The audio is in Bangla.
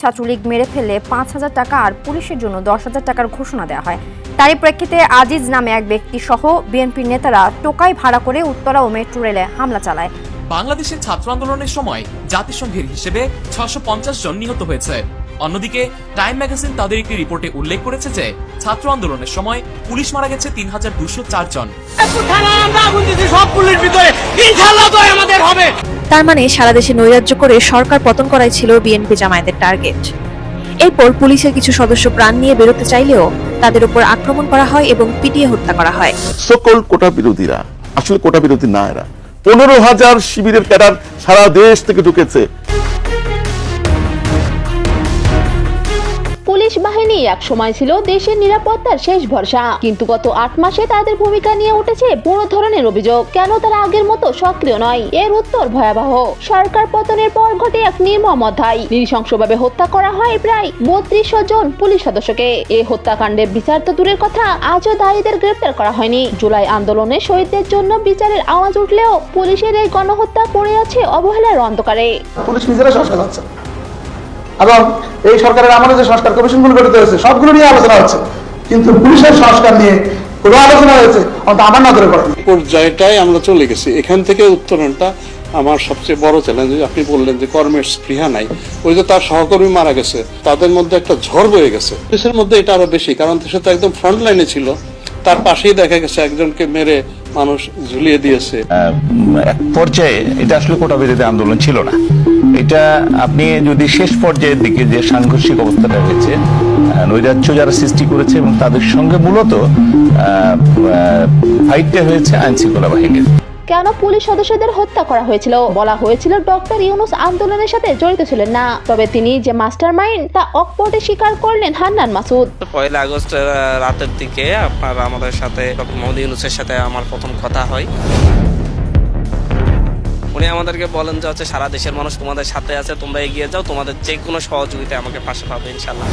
ছাত্রলীগ মেরে ফেলে পাঁচ হাজার টাকা আর পুলিশের জন্য দশ হাজার টাকার ঘোষণা দেওয়া হয়। তারই প্রেক্ষিতে আজিজ নামে এক ব্যক্তি সহ বিএনপির নেতারা টোকাই ভাড়া করে উত্তরা ও মেট্রো রেলে হামলা চালায়। বাংলাদেশের ছাত্র আন্দোলনের সময় জাতিসংঘের হিসেবে ছশো জন নিহত হয়েছে। অন্যদিকে টাইম ম্যাগাজিন তাদের একটি রিপোর্টে উল্লেখ করেছে যে ছাত্র আন্দোলনের সময় পুলিশ মারা গেছে তিন হাজার দুশো চার জন। সব পুলিশ ভিতরে। আমাদের হবে। তার মানে সারা দেশে নৈরাজ্য করে সরকার পতন করাই ছিল বিএনপি জামায়াতের টার্গেট। এরপর পুলিশের কিছু সদস্য প্রাণ নিয়ে বেরোতে চাইলেও তাদের উপর আক্রমণ করা হয় এবং পিটিয়ে হত্যা করা হয়। সকল কোটা বিরোধীরা, আসলে কোটা বিরোধী না এরা, পনেরো হাজার শিবিরের ক্যাডার সারা দেশ থেকে ঢুকেছে। পুলিশ বাহিনী এক সময় ছিল দেশের নিরাপত্তার শেষ ভরসা। কিন্তু গত আট মাসে তাদের ভূমিকা নিয়ে উঠেছে বড় ধরনের অভিযোগ। কেন তারা আগের মতো সক্রিয় নয়? এর উত্তর ভয়াবহ। সরকার পতনের পর ঘটে এক নির্মম অধ্যায়। নৃশংসভাবে হত্যা করা হয় প্রায় বত্রিশশো জন পুলিশ সদস্যকে। এই হত্যাকাণ্ডের বিচার তো দূরের কথা, আজও দায়ীদের গ্রেপ্তার করা হয়নি। জুলাই আন্দোলনে শহীদদের জন্য বিচারের আওয়াজ উঠলেও পুলিশের এই গণহত্যা পড়ে আছে অবহেলার অন্ধকারে। পুলিশ নিজেরা এবং এই সরকারের আমলে যে সংস্কার কমিশনগুলো গঠিত হয়েছে, সবগুলো নিয়ে আলোচনা হচ্ছে। কিন্তু পুলিশের সংস্কার নিয়ে কোনো আলোচনা হয়েছে, অন্তত আমার নজরে পড়েনি পর্যায়টায় আমরা চলে গেছি। এখান থেকে উত্তরণটা আমার সবচেয়ে বড় চ্যালেঞ্জ আপনি বললেন যে কর্মের স্পৃহা নাই। ওই যে তার সহকর্মী মারা গেছে, তাদের মধ্যে একটা ঝড় বয়ে গেছে। দেশের মধ্যে এটা আরও বেশি, কারণ সে তো একদম ফ্রন্ট লাইনে ছিল। তার পাশেই দেখা গেছে একজনকে মেরে মানুষ ঝুলিয়ে দিয়েছে। এক পর্যায়ে এটা আসলে কোটা বিরোধী আন্দোলন ছিল না। এটা আপনি যদি শেষ পর্যায়ের দিকে যে সাংঘর্ষিক অবস্থাটা হয়েছে নৈরাজ্য যারা সৃষ্টি করেছে এবং তাদের সঙ্গে মূলত ফাইটটা হয়েছে আইন শৃঙ্খলা বাহিনীর। কেন পুলিশ সদস্যদের হত্যা করা হয়েছিল? বলা হয়েছিল ডক্টর ইউনুস আন্দোলনের সাথে জড়িত ছিলেন না। তবে তিনি যে মাস্টার মাইন্ড তা অকপটে স্বীকার করলেন হান্নান মাসুদ। পয়লা আগস্ট রাতের দিকে আপনার আমাদের সাথে মোহাম্মদ ইউনুসের সাথে আমার প্রথম কথা হয়। উনি আমাদেরকে বলেন যে হচ্ছে, সারা দেশের মানুষ তোমাদের সাথে আছে, তোমরা এগিয়ে যাও, তোমাদের যে কোনো সহযোগিতায় আমাকে পাশে পাবে ইনশাল্লাহ